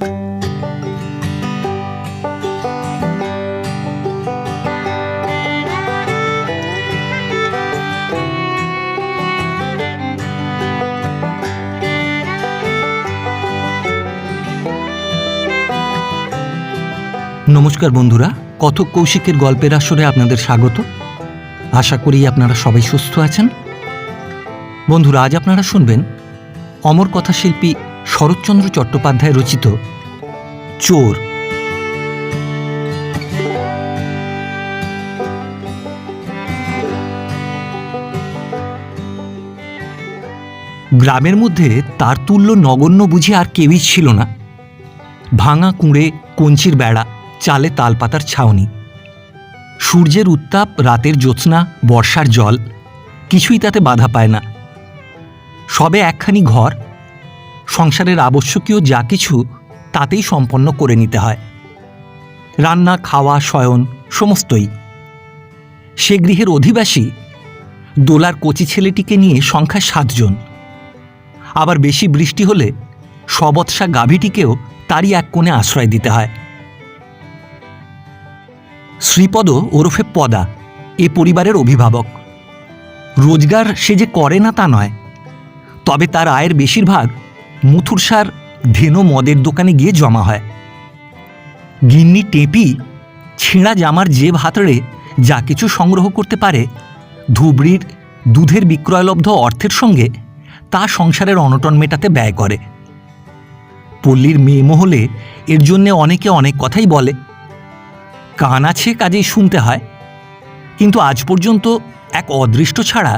নমস্কার বন্ধুরা, কথক কৌশিকের গল্পের আসরে আপনাদের স্বাগত। আশা করি আপনারা সবাই সুস্থ আছেন। বন্ধুরা, আজ আপনারা শুনবেন অমর কথাশিল্পী শরৎচন্দ্র চট্টোপাধ্যায় রচিত চোর। গ্রামের মধ্যে তার তুল্য নগণ্য বুঝি আর কেউই ছিল না। ভাঙা কুঁড়ে, কঞ্চির বেড়া, চালে তালপাতার ছাউনি। সূর্যের উত্তাপ, রাতের জ্যোৎস্না, বর্ষার জল, কিছুই তাতে বাধা পায় না। সবে একখানি ঘর সংসারের আবশ্যকীয় যা কিছু তাতেই সম্পন্ন করে নিতে হয়। রান্না, খাওয়া, শয়ন সমস্তই। সে গৃহের অধিবাসী দোলার কচি ছেলেটিকে নিয়ে সংখ্যা সাতজন। আবার বেশি বৃষ্টি হলে সবৎসা গাভীটিকেও তারই এক কোণে আশ্রয় দিতে হয়। শ্রীপদ ওরফে পদা এ পরিবারের অভিভাবক। রোজগার সে যে করে না তা নয়, তবে তার আয়ের বেশিরভাগ মুথুরসার ধেনো মদের দোকানে গিয়ে জমা হয়। গিন্নি টেপি ছেঁড়া জামার যে ভাতড়ে যা কিছু সংগ্রহ করতে পারে, ধুবড়ির দুধের বিক্রয়লব্ধ অর্থের সঙ্গে তা সংসারের অনটন মেটাতে ব্যয় করে। পল্লীর মেয়ে মহলে এর জন্যে অনেকে অনেক কথাই বলে। কান আছে কাজেই শুনতে হয়, কিন্তু আজ পর্যন্ত এক অদৃষ্ট ছাড়া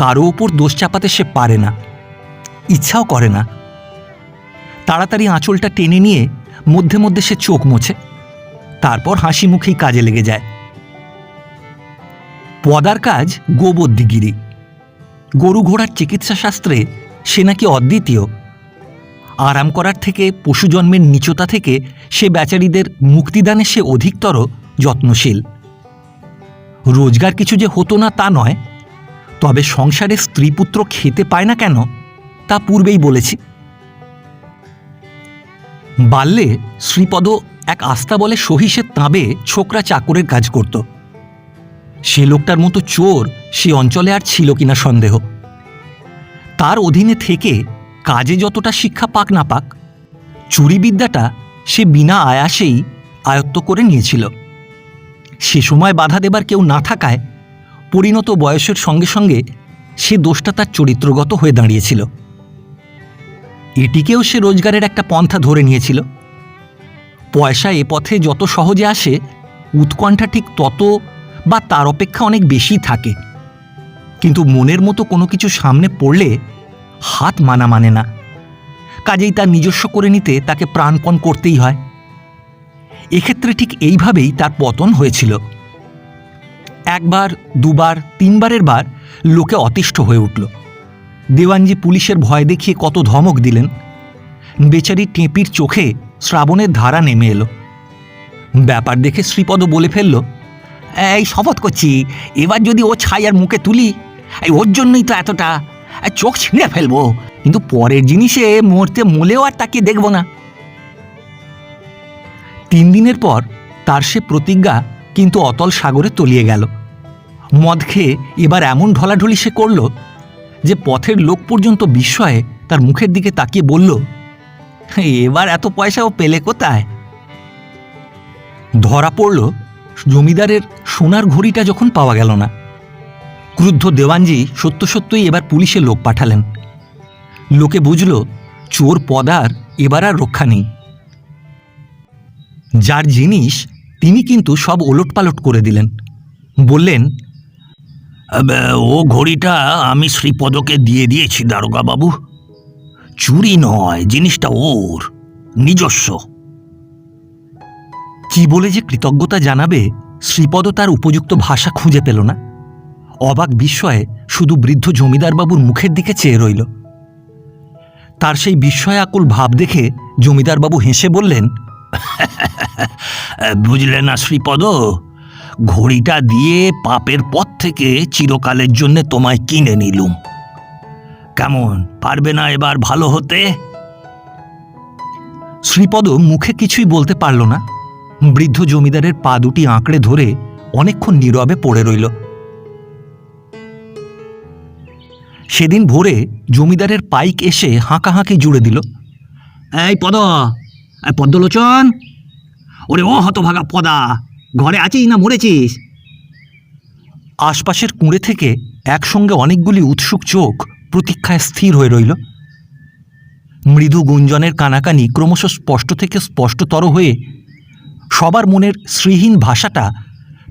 কারও ওপর দোষ চাপাতে সে পারে না, ইচ্ছাও করে না। তাড়াতাড়ি আঁচলটা টেনে নিয়ে মধ্যে মধ্যে সে চোখ মোছে। তারপর হাসি মুখেই কাজে লেগে যায়। পদার কাজ গোবদ্দিগিরি গরু ঘোড়ার চিকিৎসা শাস্ত্রে সে নাকি অদ্বিতীয়। আরাম করার থেকে, পশু জন্মের নিচতা থেকে সে বেচারীদের মুক্তিদানে সে অধিকতর যত্নশীল। রোজগার কিছু যে হতো না তা নয়, তবে সংসারে স্ত্রীপুত্র খেতে পায় না কেন, তা পূর্বেই বলেছি। বাল্যে শ্রীপদ এক আস্থা বলে সহিসের তাঁবে ছোকরা চাকরের কাজ করত। সে লোকটার মতো চোর সে অঞ্চলে আর ছিল কিনা সন্দেহ। তার অধীনে থেকে কাজে যতটা শিক্ষা পাক না পাক, চুরিবিদ্যাটা সে বিনা আয়াসেই আয়ত্ত করে নিয়েছিল। সে সময় বাধা দেবার কেউ না থাকায় পরিণত বয়সের সঙ্গে সঙ্গে সে দোষটা তার চরিত্রগত হয়ে দাঁড়িয়েছিল। এটিকেও সে রোজগারের একটা পন্থা ধরে নিয়েছিল। পয়সা এ পথে যত সহজে আসে, উৎকণ্ঠা ঠিক তত বা তার অপেক্ষা অনেক বেশি থাকে। কিন্তু মনের মতো কোনো কিছু সামনে পড়লে হাত মানা মানে না। কাজেই তার নিজস্ব করে নিতে তাকে প্রাণপণ করতেই হয়। এক্ষেত্রে ঠিক এইভাবেই তার পতন হয়েছিল। একবার, দুবার, তিনবারের বার লোকে অতিষ্ঠ হয়ে উঠল। দেওয়ানজি পুলিশের ভয় দেখিয়ে কত ধমক দিলেন। বেচারি টেপির চোখে শ্রাবণের ধারা নেমে এলো। ব্যাপার দেখে শ্রীপদ বলে ফেলল, এই শপথ করছি, এবার যদি ও ছায়ার মুখে তুলি, এই ওর জন্যই তো এতটা চোখ ছিঁড়ে ফেলব, কিন্তু পরের জিনিসে মরতে মলেও আর তাকে দেখব না। তিন দিনের পর তার সে প্রতিজ্ঞা কিন্তু অতল সাগরে তলিয়ে গেল। মদ খেয়ে এবার এমন ঢলাঢলি সে করল যে পথের লোক পর্যন্ত বিস্ময়ে তার মুখের দিকে তাকিয়ে বলল এবার এত পয়সা ও পেলে কোথায়? ধরা পড়ল জমিদারের সোনার ঘড়িটা যখন পাওয়া গেল না। ক্রুদ্ধ দেওয়ানজি সত্য সত্যই এবার পুলিশে লোক পাঠালেন। লোকে বুঝল চোর পদার এবার আর রক্ষা নেই। যার জিনিস তিনি কিন্তু সব ওলটপালট করে দিলেন। বললেন "আবে, ও ঘড়িটা আমি শ্রীপদকে দিয়ে দিয়েছি দারোগা বাবু চুরি নয় জিনিসটা ওর নিজস্ব। কি বলে যে কৃতজ্ঞতা জানাবে শ্রীপদ তার উপযুক্ত ভাষা খুঁজে পেল না। অবাক বিস্ময়ে শুধু বৃদ্ধ জমিদারবাবুর মুখের দিকে চেয়ে রইল। তার সেই বিস্ময় আকুল ভাব দেখে জমিদারবাবু হেসে বললেন বুঝলে না শ্রীপদ ঘড়িটা দিয়ে পাপের পথ থেকে চিরকালের জন্য তোমায় কিনে নিলুম। কেমন, পারবে না এবার ভালো হতে? শ্রীপদ মুখে কিছুই বলতে পারল না। বৃদ্ধ জমিদারের পা দুটি আঁকড়ে ধরে অনেকক্ষণ নীরবে পড়ে রইল। সেদিন ভোরে জমিদারের পাইক এসে হাঁকাহাঁকি জুড়ে দিল। এই পদ পদ্মলোচন, ওরে ও হতভাগা পদা ঘরে আছিস না মরেছিস? আশপাশের কুঁড়ে থেকে একসঙ্গে অনেকগুলি উৎসুক চোখ প্রতীক্ষায় স্থির হয়ে রইল। মৃদু গুঞ্জনের কানাকানি ক্রমশ স্পষ্ট থেকে স্পষ্টতর হয়ে সবার মনের শ্রীহীন ভাষাটা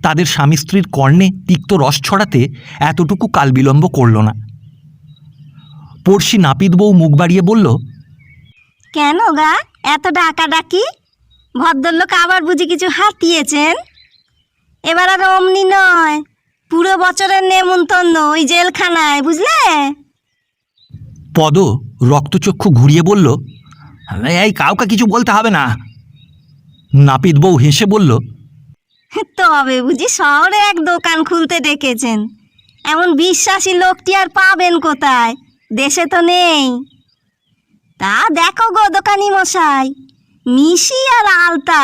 তাদের স্বামী স্ত্রীর কর্ণে তিক্ত রস ছড়াতে এতটুকু কাল বিলম্ব করল না। পড়শি নাপিত বউ মুখ বাড়িয়ে বলল কেন গা? এত ডাকা ডাকি ভদ্রলোক আবার বুঝি কিছু হাতিয়েছেন? এবার আর অমনি নয়। পুরো বছরের নেমন্তন্ন ওই জেলখানায় বুঝলে? পদ রক্তচক্ষু ঘুরিয়ে বলল এই কাউকে কিছু বলতে হবে না। নাপিত বউ হেসে বলল তবে বুঝি শহরে এক দোকান খুলতে ডেকেছেন। এমন বিশ্বাসী লোকটি আর পাবেন কোথায়? দেশে তো নেই। তা দেখো গো দোকানি মশাই মিশি আর আলতা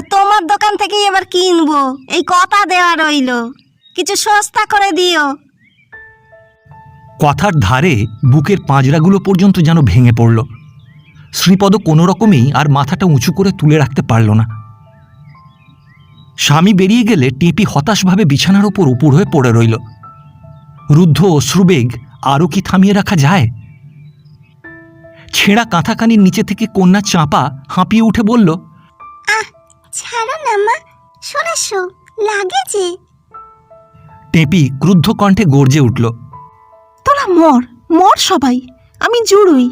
তোমার দোকান থেকেই এবার কিনবো। এই কথা দেওয়া রইল। কিছু সস্তা করে দিও। কথার ধারে বুকের পাঁজরাগুলো পর্যন্ত যেন ভেঙে পড়ল। শ্রীপদ কোনো রকমেই আর মাথাটা উঁচু করে তুলে রাখতে পারল না। স্বামী বেরিয়ে গেলে টেপি হতাশভাবে বিছানার ওপর উপুর হয়ে পড়ে রইল। রুদ্ধ অশ্রুবেগ আরও কি থামিয়ে রাখা যায়? ছেঁড়া কাঁথাকানির নিচে থেকে কন্যা চাপা হাঁপিয়ে উঠে বলল ছাড়ো না মা। শোনাসো লাগে যে। টেপি ক্রুদ্ধ কণ্ঠে গর্জে উঠল। তোরা মর মর সবাই আমি জুড়ুই।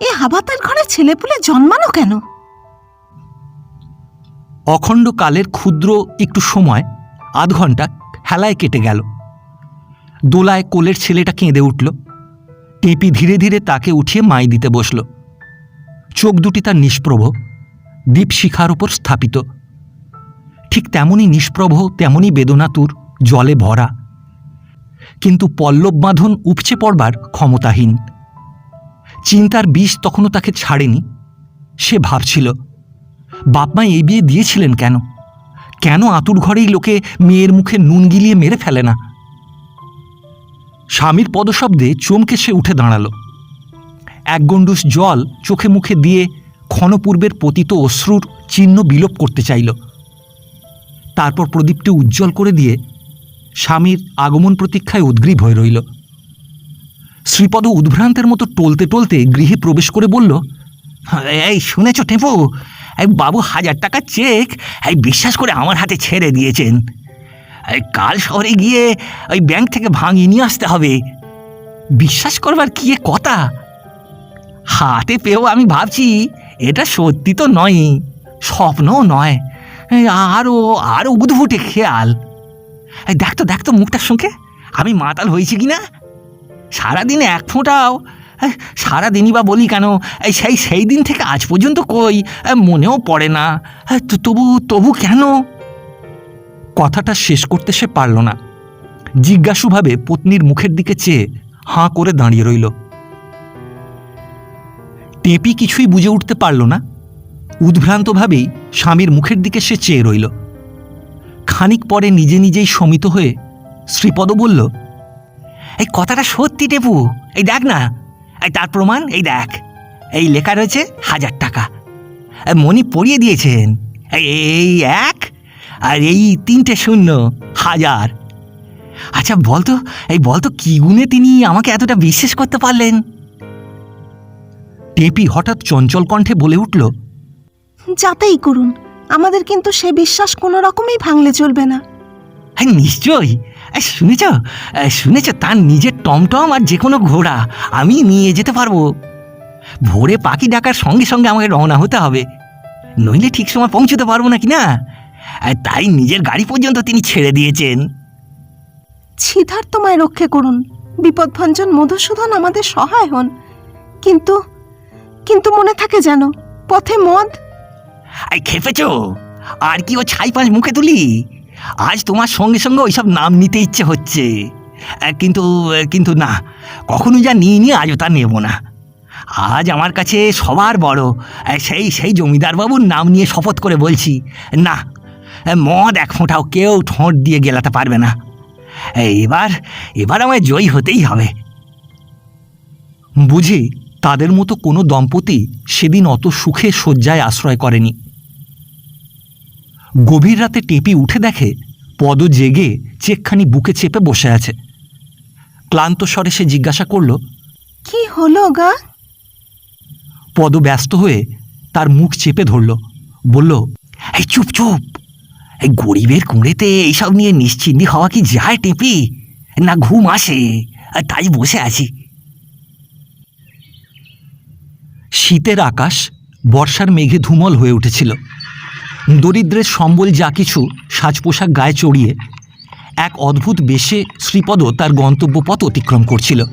এ হাবাতার ঘরে ছেলেপুলে জন্মানো কেন? অখণ্ড কালের ক্ষুদ্র একটু সময় আধ ঘণ্টা হেলায় কেটে গেল। দোলায় কোলের ছেলেটা কেঁদে উঠল। টেপি ধীরে ধীরে তাকে উঠিয়ে মাই দিতে বসল। চোখ দুটি তার নিষ্প্রভ দীপশিখার ওপর স্থাপিত। ঠিক তেমনই নিষ্প্রভ, তেমনই বেদনাতুর, জলে ভরা। কিন্তু পল্লব বাঁধন উপচে পড়বার ক্ষমতাহীন। চিন্তার বিষ তখনও তাকে ছাড়েনি। সে ভাবছিল বাপমা এই বিয়ে দিয়েছিলেন কেন? কেন আতুর ঘরেই লোকে মেয়ের মুখে নুন গিলিয়ে মেরে ফেলে না? স্বামীর পদশব্দে চমকে সে উঠে দাঁড়াল। এক গণ্ডুস জল চোখে মুখে দিয়ে ক্ষণপূর্বের পতিত অশ্রুর চিহ্ন বিলোপ করতে চাইল। তারপর প্রদীপটি উজ্জ্বল করে দিয়ে স্বামীর আগমন প্রতীক্ষায় উদ্গ্রীব হয়ে রইল। শ্রীপদ উদ্ভ্রান্তের মতো টলতে টলতে গৃহে প্রবেশ করে বলল, এই শুনেছ টেপু? এই বাবু হাজার টাকা চেক, এই বিশ্বাস করে আমার হাতে ছেড়ে দিয়েছেন। এই কাল শহরে গিয়ে ওই ব্যাংক থেকে ভাঙিয়ে নিয়ে আসতে হবে। বিশ্বাস করবার কি কথা? হাতে পেয়েও আমি ভাবছি, এটা সত্যি তো নয়, স্বপ্নও নয়। আরও আরও উদ্ভুটে খেয়াল। দেখ তো দেখ তো মুখটার সঙ্গে, আমি মাতাল হয়েছি কি না সারাদিনে এক ফোঁটাও সারাদিনই বা বলি কেন? সেই সেই দিন থেকে আজ পর্যন্ত কই? মনেও পড়ে না। তবু তবু কেন? কথাটা শেষ করতে সে পারল না। জিজ্ঞাসুভাবে পত্নীর মুখের দিকে চেয়ে হাঁ করে দাঁড়িয়ে রইল। টেপি কিছুই বুঝে উঠতে পারল না। উদ্ভ্রান্তভাবেই স্বামীর মুখের দিকে সে চেয়ে রইল। খানিক পরে নিজে নিজেই শমিত হয়ে শ্রীপদ বলল, এই কথাটা সত্যি টেপু, এই দেখ না, এই তার প্রমাণ, এই দেখ, এই লেখা রয়েছে হাজার টাকা। মনি পড়িয়ে দিয়েছেন, এই এক, আর এই তিনটে শূন্য, হাজার। আচ্ছা বলতো এই বলতো কি গুণে তিনি আমাকে এতটা বিশ্বাস করতে পারলেন? টেপি হঠাৎ চঞ্চল কণ্ঠে বলে উঠল যাতেই করুন। আমাদের কিন্তু সে বিশ্বাস কোনো রকমই ভাঙলে চলবে না। হ্যাঁ নিশ্চয়ই। শুনেছ? শুনেছ? তার নিজের টমটম আর যে কোনো ঘোড়া। আমি নিয়ে যেতে পারব। ভোরে পাখি ডাকার সঙ্গে সঙ্গে আমাকে রওনা হতে হবে। নইলে ঠিক সময় পৌঁছতে পারব না? কি না তাই নিজের গাড়ি পর্যন্ত তিনি ছেড়ে দিয়েছেন। তোমায় রক্ষে করুন। বিপদভঞ্জন মধুসূদন আমাদের সহায় হন। কিন্তু কিন্তু মনে থাকে যেন পথে মদ এই খেপেছ? আর কি ও ছাই পাঁচ মুখে তুলি? আজ তোমার সঙ্গে সঙ্গে ওইসব নাম নিতে ইচ্ছে হচ্ছে। কিন্তু কিন্তু না, কখনো যা নিয়ে নিয়ে আজও তা নেব না। আজ আমার কাছে সবার বড়। সেই সেই জমিদার বাবুর নাম নিয়ে শপথ করে বলছি। না মদ এক ফোঁটাও কেউ ঠোঁট দিয়ে গেলাতে পারবে না। এবার এবার আমায় জয়ী হতেই হবে। বুঝি তাদের মতো কোনো দম্পতি সেদিন অত সুখে শয্যায় আশ্রয় করেনি। গভীর রাতে টেপি উঠে দেখে পদ জেগে চেকখানি বুকে চেপে বসে আছে। ক্লান্ত স্বরে সে জিজ্ঞাসা করল কি হলো গা? পদ ব্যস্ত হয়ে তার মুখ চেপে ধরল বলল এই চুপ চুপ! এই গরিবের কুঁড়েতে এইসব নিয়ে নিশ্চিন্তি হওয়া কি যায় টেপি? না ঘুম আসে আর তাই বসে আছি। শীতের আকাশ বর্ষার মেঘে ধুমল হয়ে উঠেছিল। দরিদ্রের সম্বল যা কিছু সাজ পোশাক গায়ে চড়িয়ে এক অদ্ভুত বেশে শ্রীপদ তার গন্তব্যপথ অতিক্রম করছিল।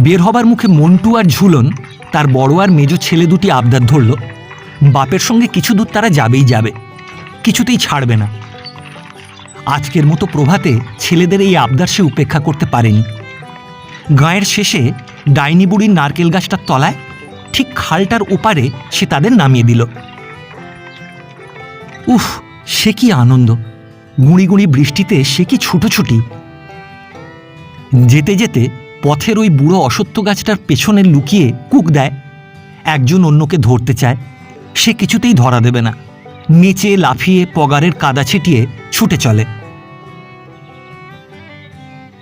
বের হবার মুখে মন্টু আর ঝুলন, তার বড় আর মেজ ছেলে দুটি আবদার ধরল। বাপের সঙ্গে কিছু দূর তারা যাবেই যাবে, কিছুতেই ছাড়বে না। আজকের মতো প্রভাতে ছেলেদের এই আবদার সে উপেক্ষা করতে পারেনি। গাঁয়ের শেষে ডাইনি বুড়ির নারকেল গাছটার তলায় ঠিক খালটার ওপারে সে তাদের নামিয়ে দিল। উফ, সে কি আনন্দ। গুঁড়ি গুঁড়ি বৃষ্টিতে সে কি ছুটোছুটি। যেতে যেতে পথের ওই বুড়ো অসত্য গাছটার পেছনে লুকিয়ে কুক দেয়। একজন অন্যকে ধরতে চায়। সে কিছুতেই ধরা দেবে না। নেচে লাফিয়ে পগারের কাদা ছিটিয়ে ছুটে চলে।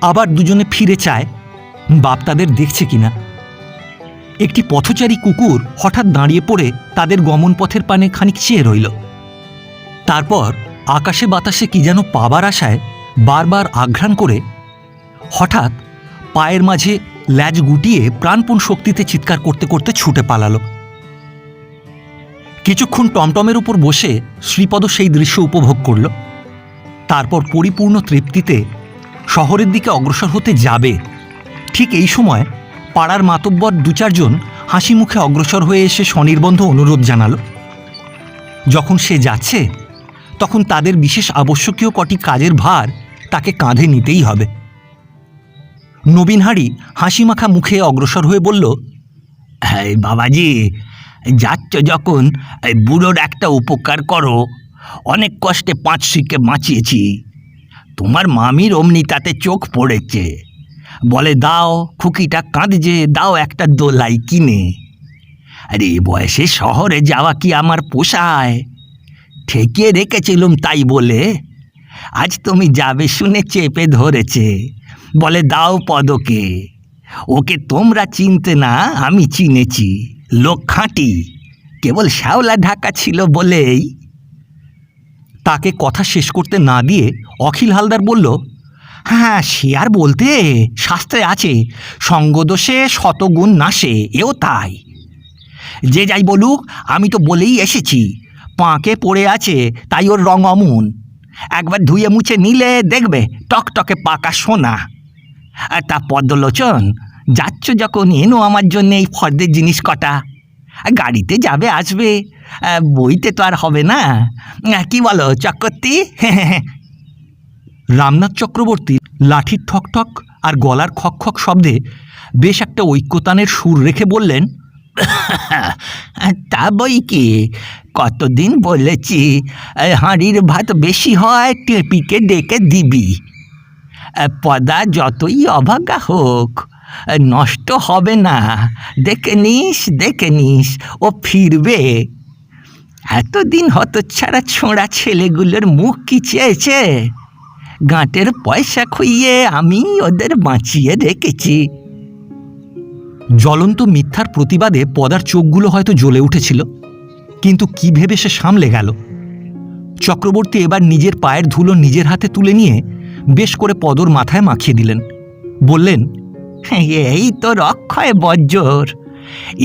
আবার দুজনে ফিরে চায়, বাপ তাদের দেখছে কিনা। একটি পথচারী কুকুর হঠাৎ দাঁড়িয়ে পড়ে তাদের গমন পথের পানে খানিক চেয়ে রইল। তারপর আকাশে বাতাসে কি যেন পাবার আশায় বারবার আঘ্রাণ করে হঠাৎ পায়ের মাঝে ল্যাজ গুটিয়ে প্রাণপণ শক্তিতে চিৎকার করতে করতে ছুটে পালালো। কিছুক্ষণ টমটমের উপর বসে শ্রীপদ সেই দৃশ্য উপভোগ করল। তারপর পরিপূর্ণ তৃপ্তিতে শহরের দিকে অগ্রসর হতে যাবে। ঠিক এই সময় পাড়ার মাতব্বর দু চারজন হাসি মুখে অগ্রসর হয়ে এসে স্বনির্বন্ধ অনুরোধ জানালো। যখন সে যাচ্ছে তখন তাদের বিশেষ আবশ্যকীয় কটি কাজের ভার তাকে কাঁধে নিতেই হবে। নবীন হাড়ি হাসি মাখা মুখে অগ্রসর হয়ে বলল হ্যাঁ বাবাজি, যাচ্ছ যখন বুড়োর একটা উপকার করো। অনেক কষ্টে পাঁচ শিখে বাঁচিয়েছি। তোমার মামির অমনি তাতে চোখ পড়েছে। বলে, দাও, খুকিটা কাঁদছে, দাও একটা দোলাই কিনে। আরে বয়সে শহরে যাওয়া কি আমার পোষায়? ঠেকিয়ে রেখেছিলুম তাই বলে। আজ তুমি যাবে শুনে চেপে ধরেছে। বলে, দাও পদকে। ওকে তোমরা চিনতে না, আমি চিনেছি। লোক খাঁটি, কেবল শ্যাওলা ঢাকা ছিল বলেই। তাকে কথা শেষ করতে না দিয়ে অখিল হালদার বলল হ্যাঁ সে আর বলতে শাস্ত্রে আছে, সঙ্গদোষে শতগুণ নাশে, এও তাই। যে যাই বলুক, আমি তো বলেই এসেছি পাঁকে পড়ে আছে, তাই ওর রং অমন। একবার ধুয়ে মুছে নিলে দেখবে টকটকে পাকা সোনা। আর তা পদ্মলোচন, যাচ্ছ যখন, এনো আমার জন্য এই ফর্দের জিনিস কটা। গাড়িতে যাবে, আসবে বইতে তো আর হবে না। কি বলো, চক্রবর্তী? রামনাথ চক্রবর্তী লাঠির ঠক ঠক আর গলার খক খক শব্দে বেশ একটা ঐক্যতানের সুর রেখে বললেন তা বই কি? কতদিন বলেছি হাঁড়ির ভাত বেশি হয় টেপিকে ডেকে দিবি। পদা যতই অভাগা হোক নষ্ট হবে না। দেখে নিস দেখে নিস, ও ফিরবে। এতদিন হতচ্ছাড়া ছোঁড়া ছেলেগুলোর মুখ কি চেয়েছে? গাঁটের পয়সা খুইয়ে আমি ওদের বাঁচিয়ে রেখেছি। জ্বলন্ত মিথ্যার প্রতিবাদে পদার চোখগুলো হয়তো জ্বলে উঠেছিল, কিন্তু কি ভেবে সে সামলে গেল? চক্রবর্তী এবার নিজের পায়ের ধুলো নিজের হাতে তুলে নিয়ে বেশ করে পদর মাথায় মাখিয়ে দিলেন। বললেন এই তো রক্ষয় বজ্জর,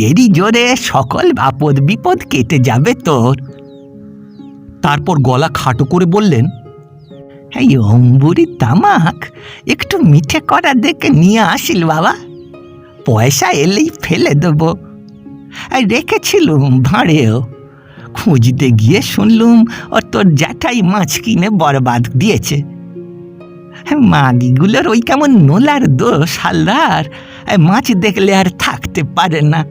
এরই জোরে সকল আপদ বিপদ কেটে যাবে তোর। তারপর গলা খাটো করে বললেন, এই অম্বুরি তামাক একটু মিঠে করা দেখে নিয়ে আসিল বাবা। পয়সা এলেই ফেলে দেবো। আর রেখেছিলুম ভাঁড়েও। খুঁজতে গিয়ে শুনলুম, ও তোর জ্যাঠাই মাছ কিনে বরবাদ দিয়েছে। মাগিগুলোর ওই কেমন নোলার দোষ, হালদার? মাছ দেখলে আর থাকতে পারে না।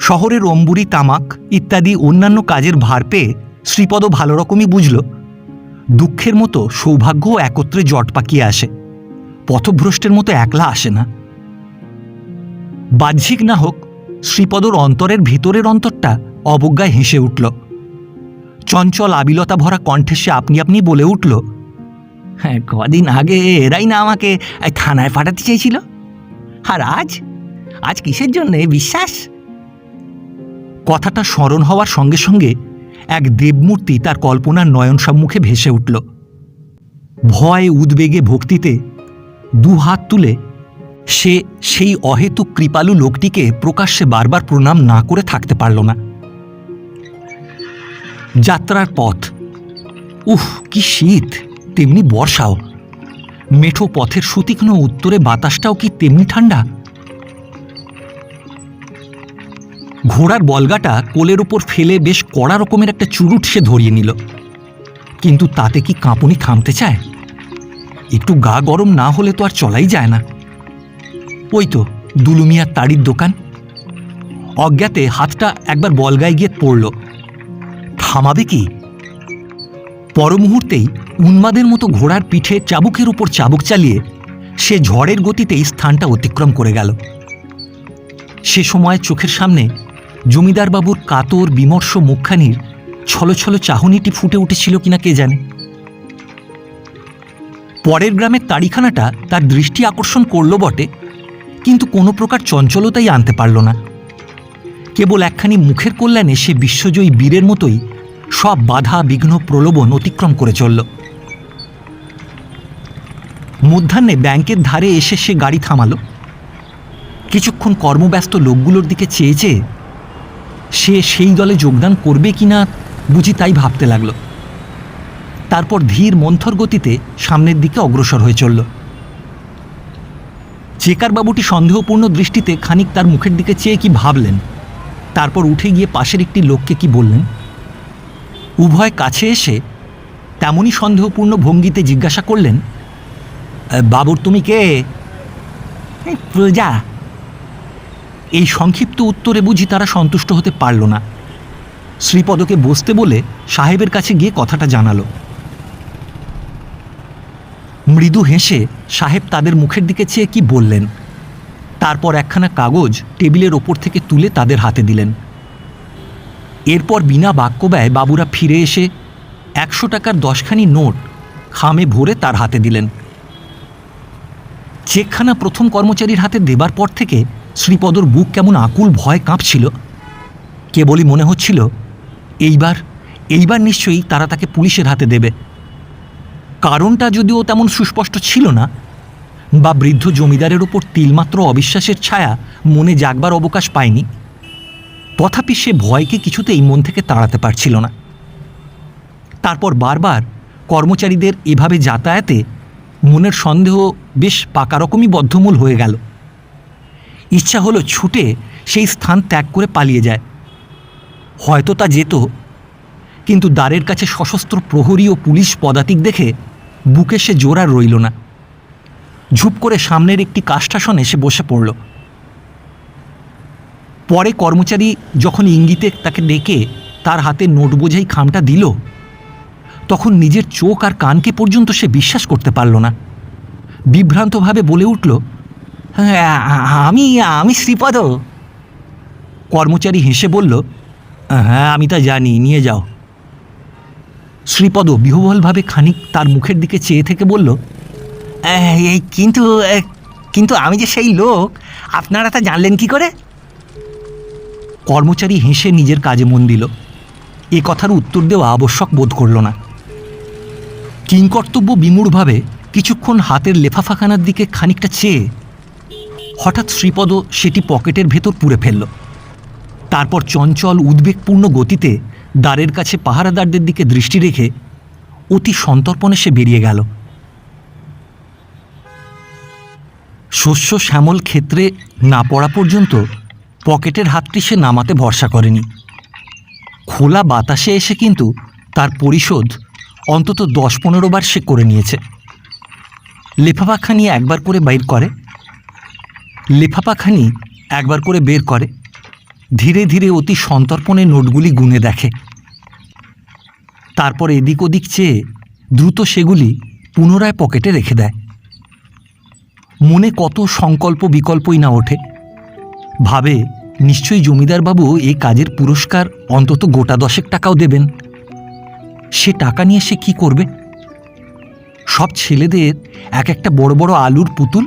শহরের অম্বুরি, তামাক ইত্যাদি অন্যান্য কাজের ভার পেয়ে শ্রীপদ ভালো রকমই বুঝল। দুঃখের মতো সৌভাগ্য একত্রে জট পাকিয়ে আসে। পথভ্রষ্টের মতো একলা আসে না। বাহ্যিক না হোক, শ্রীপদর অন্তরের ভিতরের অন্তরটা অবজ্ঞায় হেসে উঠল। চঞ্চল আবিলতা ভরা কণ্ঠে সে আপনি আপনি বলে উঠল হ্যাঁ কদিন আগে এরাই না আমাকে থানায় পাঠাতে চেয়েছিল? আর আজ? আজ কিসের জন্য বিশ্বাস? কথাটা স্মরণ হওয়ার সঙ্গে সঙ্গে এক দেবমূর্তি তার কল্পনার নয়ন সম্মুখে ভেসে উঠল। ভয় উদ্বেগে ভক্তিতে দু হাত তুলে সে সেই অহেতুক কৃপালু লোকটিকে প্রকাশ্যে বারবার প্রণাম না করে থাকতে পারল না। যাত্রার পথ। উফ, কি শীত! তেমনি বর্ষাও। মেঠো পথের সুতীক্ষ্ণ উত্তরে বাতাসটাও কি তেমনি ঠান্ডা? ঘোড়ার বলগাটা কোলের ওপর ফেলে বেশ কড়া রকমের একটা চুরুট সে ধরিয়ে নিল। কিন্তু তাতে কি কাঁপুনি থামতে চায়? একটু গা গরম না হলে তো আর চলাই যায় না। ওই তো দুলুমিয়ার তাড়ির দোকান। অজ্ঞাতে হাতটা একবার বলগায় গিয়ে পড়ল। থামাবে কি? পর মুহূর্তেই উন্মাদের মতো ঘোড়ার পিঠে চাবুকের উপর চাবুক চালিয়ে সে ঝড়ের গতিতেই স্থানটা অতিক্রম করে গেল। সে সময় চোখের সামনে জমিদারবাবুর কাতর বিমর্ষ মুখখানির ছলছল চাহনিটি ফুটে উঠেছিল কিনা কে জানে। পরের গ্রামের তাড়িখানাটা তার দৃষ্টি আকর্ষণ করল বটে কিন্তু কোনো প্রকার চঞ্চলতাই আনতে পারল না। কেবল একখানি মুখের কল্যাণে সে বিশ্বজয়ী বীরের মতোই সব বাধা, বিঘ্ন, প্রলোভন অতিক্রম করে চলল। মধ্যাহ্নে ব্যাংকের ধারে এসে সে গাড়ি থামালো। কিছুক্ষণ কর্মব্যস্ত লোকগুলোর দিকে চেয়ে চেয়ে সে সেই দলে যোগদান করবে কি না বুঝি তাই ভাবতে লাগল। তারপর ধীর মন্থর গতিতে সামনের দিকে অগ্রসর হয়ে চলল। চেকারবাবুটি সন্দেহপূর্ণ দৃষ্টিতে খানিক তার মুখের দিকে চেয়ে কি ভাবলেন? তারপর উঠে গিয়ে পাশের একটি লোককে কি বললেন? উভয় কাছে এসে তেমনই সন্দেহপূর্ণ ভঙ্গিতে জিজ্ঞাসা করলেন বাবুর তুমি কে? প্রজা। এই সংক্ষিপ্ত উত্তরে বুঝি তারা সন্তুষ্ট হতে পারল না। শ্রীপদকে বসতে বলে সাহেবের কাছে গিয়ে কথাটা জানালো। মৃদু হেসে সাহেব তাদের মুখের দিকে চেয়ে কি বললেন? তারপর একখানা কাগজ টেবিলের ওপর থেকে তুলে তাদের হাতে দিলেন। এরপর বিনা বাক্য ব্যয় বাবুরা ফিরে এসে একশো টাকার দশখানি নোট খামে ভরে তার হাতে দিলেন। চেকখানা প্রথম কর্মচারীর হাতে দেবার পর থেকে শ্রীপদর বুক কেমন আকুল ভয় কাঁপছিল। কেবলই মনে হচ্ছিল, এইবার এইবার নিশ্চয়ই তারা তাকে পুলিশের হাতে দেবে। কারণটা যদিও তেমন সুস্পষ্ট ছিল না, বা বৃদ্ধ জমিদারের ওপর তিলমাত্র অবিশ্বাসের ছায়া মনে জাগবার অবকাশ পায়নি, তথাপি সে ভয়কে কিছুতেই মন থেকে তাড়াতে পারছিল না। তারপর বারবার কর্মচারীদের এভাবে যাতায়াতে মনের সন্দেহ বেশ পাকা রকমই বদ্ধমূল হয়ে গেল। ইচ্ছা হলো ছুটে সেই স্থান ত্যাগ করে পালিয়ে যায়। হয়তো তা যেত, কিন্তু দ্বারের কাছে সশস্ত্র প্রহরী ও পুলিশ পদাতিক দেখে বুকে সে জোর রইল না। ঝুপ করে সামনের একটি কাষ্ঠাসনে সে বসে পড়ল। পরে কর্মচারী যখন ইঙ্গিতে তাকে ডেকে তার হাতে নোট বোঝাই খামটা দিল তখন নিজের চোখ আর কানকে পর্যন্ত সে বিশ্বাস করতে পারল না। বিভ্রান্তভাবে বলে উঠল "হ্যাঁ, আমি আমি শ্রীপদ কর্মচারী হেসে বলল হ্যাঁ আমি তা জানি নিয়ে যাও। শ্রীপদ বিহ্বলভাবে খানিক তার মুখের দিকে চেয়ে থেকে বলল "আহ, এই কিন্তু কিন্তু আমি যে সেই লোক আপনারা তা জানলেন কি করে? কর্মচারী হেসে নিজের কাজে মন দিল। এ কথার উত্তর দেওয়া আবশ্যক বোধ করল না। কিংকর্তব্য বিমূঢ়ভাবে কিছুক্ষণ হাতের লেফাফাখানার দিকে খানিকটা চেয়ে হঠাৎ শ্রীপদ সেটি পকেটের ভেতর পুরে ফেলল। তারপর চঞ্চল উদ্বেগপূর্ণ গতিতে দ্বারের কাছে পাহারাদারদের দিকে দৃষ্টি রেখে অতি সন্তর্পণে সে বেরিয়ে গেল। শস্য শ্যামল ক্ষেত্রে না পড়া পর্যন্ত পকেটের হাতটি সে নামাতে ভরসা করেনি। খোলা বাতাসে এসে কিন্তু তার পরিশোধ অন্তত দশ পনেরো বার সে করে নিয়েছে। লেফাফাখানি একবার করে বাইর করে। লেফাপাখানি একবার করে বের করে। ধীরে ধীরে অতি সন্তর্পণে নোটগুলি গুনে দেখে। তারপর এদিক ওদিক চেয়ে দ্রুত সেগুলি পুনরায় পকেটে রেখে দেয়। মনে কত সংকল্প বিকল্পই না ওঠে। ভাবে, নিশ্চয়ই জমিদারবাবু এই কাজের পুরস্কার অন্তত গোটা দশেক টাকাও দেবেন। সে টাকা নিয়ে সে কি করবে? সব ছেলেদের এক একটা বড় বড় আলুর পুতুল,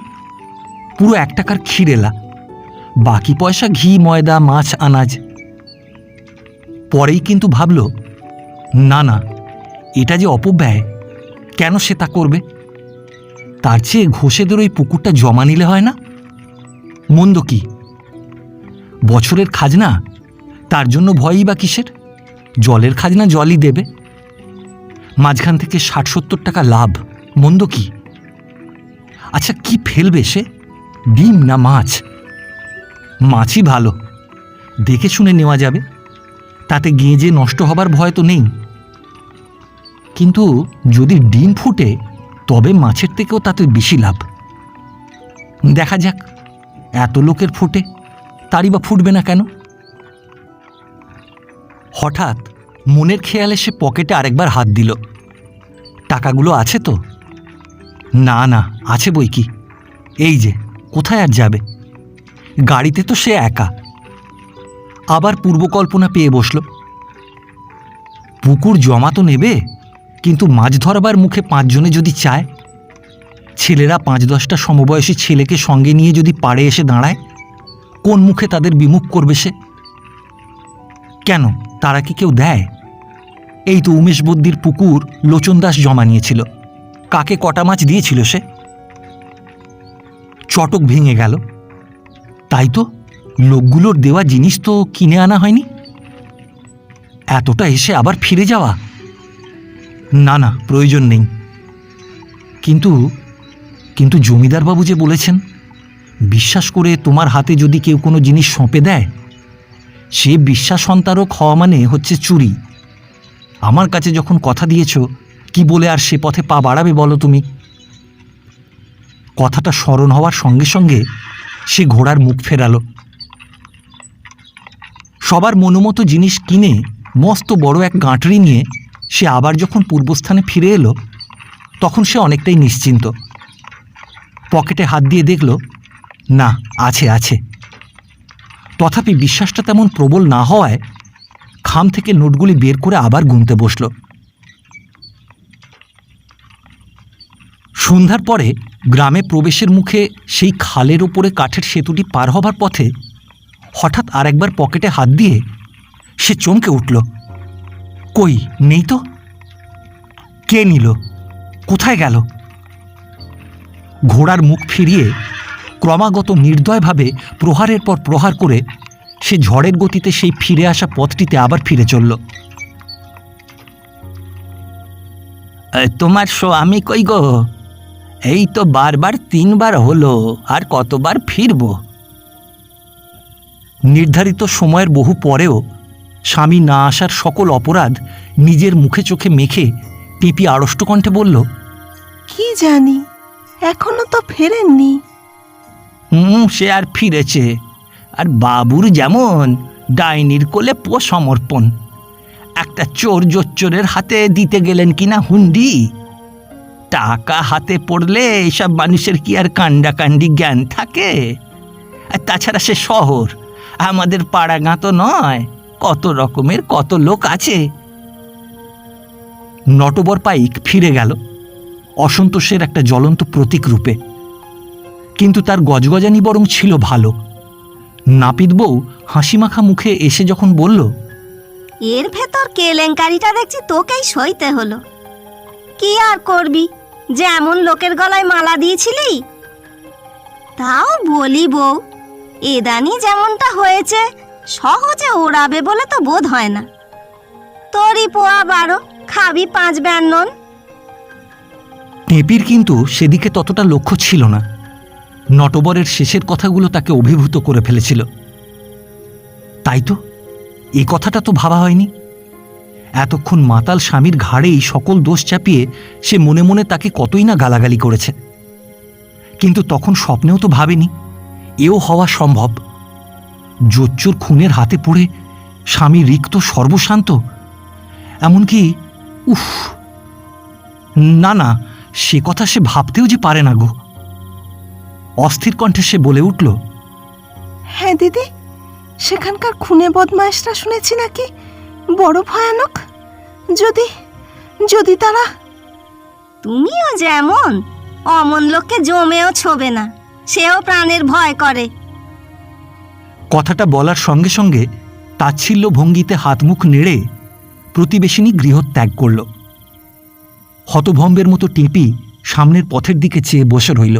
পুরো এক টাকার ক্ষীরেলা বাকি পয়সা, ঘি, ময়দা, মাছ, আনাজ। পরেই কিন্তু ভাবল, না না, এটা যে অপব্যয়, কেন সে তা করবে? তার চেয়ে ঘোষেদের ওই পুকুরটা জমা নিলে হয় না? মন্দ কি? বছরের খাজনা, তার জন্য ভয়ই বা কিসের? জলের খাজনা জলই দেবে। মাঝখান থেকে ষাট সত্তর টাকা লাভ, মন্দ কি? আচ্ছা কি ফেলবে সে? ডিম না মাছ? মাছই ভালো। দেখে শুনে নেওয়া যাবে। তাতে গেঁজে নষ্ট হবার ভয় তো নেই। কিন্তু যদি ডিম ফুটে, তবে মাছের থেকেও তাতে বেশি লাভ। দেখা যাক, এত লোকের ফুটে, তারই বা ফুটবে না কেন? হঠাৎ মনের খেয়ালে সে পকেটে আরেকবার হাত দিল। টাকাগুলো আছে তো? না না, আছে বই কি? এই যে, কোথায় আর যাবে? গাড়িতে তো সে একা। আবার পূর্বকল্পনা পেয়ে বসল। পুকুর জমা তো নেবে, কিন্তু মাছ ধরবার মুখে পাঁচজনে যদি চায়, ছেলেরা পাঁচ দশটা সমবয়সী ছেলেকে সঙ্গে নিয়ে যদি পাড়ে এসে দাঁড়ায়, কোন মুখে তাদের বিমুখ করবে সে? কেন, তারা কি কেউ দেয়? এই তো উমেশ বদ্দির পুকুর লোচন দাস জমা নিয়েছিল। কাকে কটা মাছ দিয়েছিল সে? চটক ভেঙে গেল। তাই তো? লোকগুলোর দেওয়া জিনিস তো কিনে আনা হয়নি? এতটা এসে আবার ফিরে যাওয়া? না না, প্রয়োজন নেই। কিন্তু কিন্তু জমিদারবাবু যে বলেছেন, বিশ্বাস করে তোমার হাতে যদি কেউ কোনো জিনিস সঁপে দেয়, সে বিশ্বাস সন্তারক হওয়া মানে হচ্ছে চুরি। আমার কাছে যখন কথা দিয়েছ, কি বলে আর সে পথে পা বাড়াবে বলো তুমি? কথাটা স্মরণ হওয়ার সঙ্গে সঙ্গে সে ঘোড়ার মুখ ফেরালো। সবার মনোমতো জিনিস কিনে মস্ত বড় এক গাঁটরি নিয়ে সে আবার যখন পূর্বস্থানে ফিরে এলো, তখন সে অনেকটাই নিশ্চিন্ত। পকেটে হাত দিয়ে দেখল, না, আছে আছে। তথাপি বিশ্বাসটা তেমন প্রবল না হওয়ায় খাম থেকে নোটগুলি বের করে আবার গুনতে বসল। সন্ধ্যার পরে গ্রামে প্রবেশের মুখে সেই খালের ওপরে কাঠের সেতুটি পার হবার পথে হঠাৎ আরেকবার পকেটে হাত দিয়ে সে চমকে উঠল। কই, নেই তো? কে নিল? কোথায় গেল? ঘোড়ার মুখ ফিরিয়ে ক্রমাগত নির্দয়ভাবে প্রহারের পর প্রহার করে সে ঝড়ের গতিতে সেই ফিরে আসা পথটিতে আবার ফিরে চলল। তোমার স্বামী কই গো? এই তো বারবার তিনবার হলো আর কতবার ফিরবো? নির্ধারিত সময়ের বহু পরেও স্বামী না আসার সকল অপরাধ নিজের মুখে চোখে মেখে টেপি আড়ষ্ট কণ্ঠে বলল কি জানি এখনও তো ফেরেননি। হুম সে আর ফিরেছে। আর বাবুর যেমন ডাইনির কোলে পো সমর্পণ। একটা চোর জোচ্চোরের হাতে দিতে গেলেন কিনা হুন্ডি? টাকা হাতে পড়লে এইসব মানুষের কি আর কাণ্ডাকাণ্ডি জ্ঞান থাকে? আর তাছাড়া সে শহর, আমাদের পাড়া গাঁ তো নয়, কত রকমের কত লোক আছে। নটবর পাইক ফিরে গেল, অসন্তোষের একটা জ্বলন্ত প্রতীক রূপে। কিন্তু তার গজগজানি বরং ছিল ভালো। নাপিত বউ হাসিমাখা মুখে এসে যখন বলল, এর ভেতর কেলেঙ্কারিটা দেখছি তোকেই সইতে হলো। কি আর করবি? যে এমন লোকের গলায় মালা দিয়েছিলি? তাও বলি বউ, এদানি যেমনটা হয়েছে, সহজে ওড়াবে বলে তো বোধ হয় না। তোরই পোয়া বারো, খাবি পাঁচ ব্যান্নন টেপির কিন্তু সেদিকে ততটা লক্ষ্য ছিল না। নটবরের শেষের কথাগুলো তাকে অভিভূত করে ফেলেছিল। তাই তো এই কথাটা তো ভাবা হয়নি। এতক্ষণ মাতাল স্বামীর ঘাড়েই সকল দোষ চাপিয়ে সে মনে মনে তাকে কতই না গালাগালি করেছে। কিন্তু তখন স্বপ্নেও তো ভাবেনি, এও হওয়া সম্ভব। জোচ্চোর খুনের হাতে পড়ে স্বামী রিক্ত, সর্বশান্ত। এমনকি, উফ, না না, সে কথা সে ভাবতেও যে পারে না গো। অস্থির কণ্ঠে সে বলে উঠল হ্যাঁ দিদি, সেখানকার খুনে বদমাইশরা শুনেছি নাকি? বড় ভয়ানক? যদি যদি তারা তুমিও যেমন অমন লোককে জমেও ছোবে না সেও প্রাণের ভয় করে। কথাটা বলার সঙ্গে সঙ্গে তাচ্ছিল্য ভঙ্গিতে হাত মুখ নেড়ে প্রতিবেশিনী গৃহত্যাগ করল। হতভম্বের মতো টেপি সামনের পথের দিকে চেয়ে বসে রইল।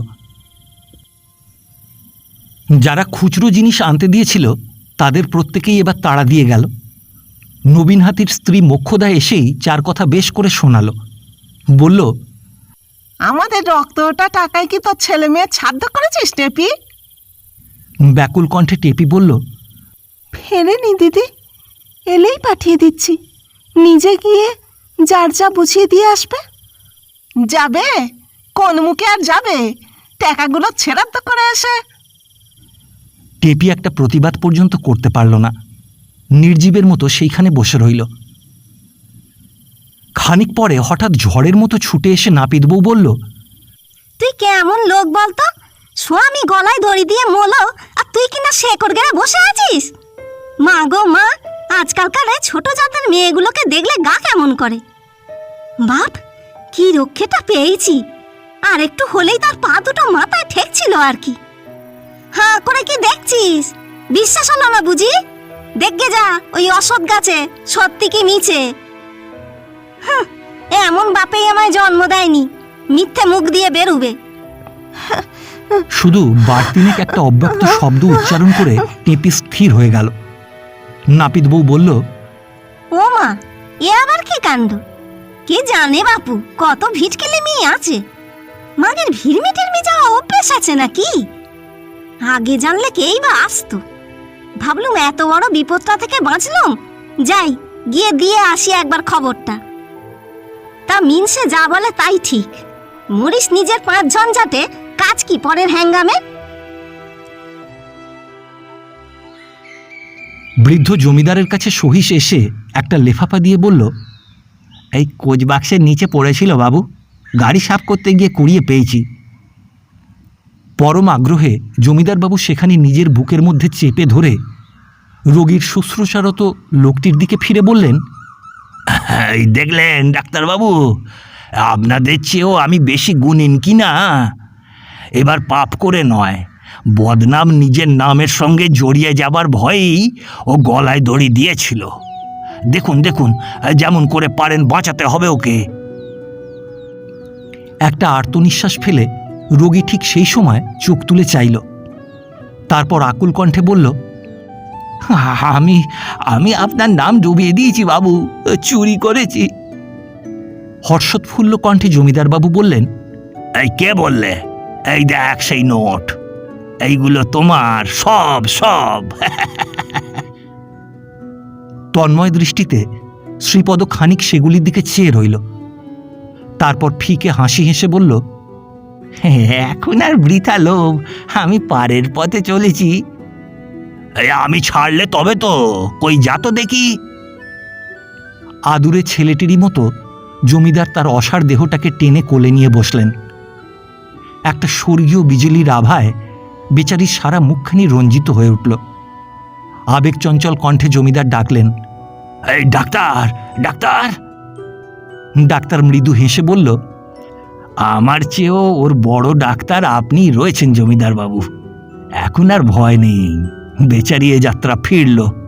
যারা খুচরো জিনিস আনতে দিয়েছিল তাদের প্রত্যেকেই এবার তাড়া দিয়ে গেল। নবীন হাতির স্ত্রী মোক্ষদা এসেই চার কথা বেশ করে শোনালো। বলল আমাদের রক্তটা টাকায় কি তোর ছেলে মেয়ে ছাদ্য করেছিস টেপি? ব্যাকুল কণ্ঠে টেপি বলল ফেরে ফেরেনি দিদি। এলেই পাঠিয়ে দিচ্ছি। নিজে গিয়ে যার যা বুঝিয়ে দিয়ে আসবে। যাবে? কোন মুখে আর যাবে? টাকাগুলো ছেড়াদ্দ করে এসে টেপি একটা প্রতিবাদ পর্যন্ত করতে পারল না। নির্জীবের মতো সেইখানে বসে রইল। খানিক পরে হঠাৎ ঝড়ের মতো ছুটে এসে নাপিত বউ বলল, তুই কেমন লোক বলতো? স্বামী গলায় দড়ি দিয়ে মোলো, আর তুই কিনা শেকড় গেড়ে বসে আছিস? মা গো মা, আজকালকার এই ছোট জাতের মেয়েগুলোকে দেখলে গা কেমন করে? বাপ, কি রক্ষেটা পেয়েছি। আর একটু হলেই তার পা দুটো মাথায় ঠেকছিল আর কি। হ্যাঁ করে কি দেখছিস? বিশ্বাস হলো না বুঝি? দেখগে যা ওই অসৎ গাছে সত্যি কি মিছে? এমন বাপেই আমায় জন্ম দেয়নি মিথ্যে মুখ দিয়ে বেরুবে। শুধু বাড়তিনেক একটা অব্যক্ত শব্দ উচ্চারণ করে টেপি স্থির হয়ে গেল। নাপিত বউ বলল ও মা এ আবার কি কাণ্ড? কে জানে বাপু কত ভিটকেলে মেয়ে আছে। মাগের ভিড়মি টিরমি যাওয়া অভ্যেস আছে নাকি? আগে জানলে কেই বা আসতো। ভাবলুম এত বড় বিপদটা থেকে বাঁচলুম? যাই, গিয়ে দিয়ে আসি একবার খবরটা। তা মিনসে যা বলে তাই ঠিক। মরিস নিজের পাঁচ ঝঞ্ঝাটে কাজ কি পরের হ্যাঙ্গামে? বৃদ্ধ জমিদারের কাছে সহিস এসে একটা লেফাফা দিয়ে বলল, এই কোচ বাক্সের নিচে পড়েছিল বাবু, গাড়ি সাফ করতে গিয়ে কুড়িয়ে পেয়েছি। পরম আগ্রহে জমিদারবাবু সেখানে নিজের বুকের মধ্যে চেপে ধরে রোগীর শুশ্রূষারত লোকটির দিকে ফিরে বললেন এই দেখলেন ডাক্তারবাবু আপনাদের চেয়েও আমি বেশি গুণিন কি না? এবার পাপ করে নয় বদনাম নিজের নামের সঙ্গে জড়িয়ে যাবার ভয়েই ও গলায় দড়ি দিয়েছিল। দেখুন দেখুন যেমন করে পারেন বাঁচাতে হবে ওকে। একটা আর্তনিশ্বাস ফেলে রোগী ঠিক সেই সময় চোখ তুলে চাইল। তারপর আকুল কণ্ঠে বলল আমি আমি আপনার নাম ডুবিয়ে দিয়েছি বাবু। চুরি করেছি। হর্ষৎফুল্ল কণ্ঠে জমিদার বাবু বললেন এই কে বললে? এই দেখ সেই নোট। এইগুলো তোমার সব সব। তন্ময় দৃষ্টিতে শ্রীপদ খানিক সেগুলির দিকে চেয়ে রইল। তারপর ফিকে হাসি হেসে বলল এখন আর বৃথা লোভ। আমি পারের পথে চলেছি। আমি ছাড়লে তবে তো। কই যা তো দেখি। আদুরে ছেলেটিরই মতো জমিদার তার অসার দেহটাকে টেনে কোলে নিয়ে বসলেন। একটা স্বর্গীয় বিজলির আভায় বেচারির সারা মুখখানি রঞ্জিত হয়ে উঠল। আবেগ চঞ্চল কণ্ঠে জমিদার ডাকলেন, এই ডাক্তার ডাক্তার! ডাক্তার মৃদু হেসে বলল, আমার চেয়েও ওর বড় ডাক্তার আপনি রয়েছেন জমিদার বাবু এখন আর ভয় নেই। বেচারি এ যাত্রা ফিরল।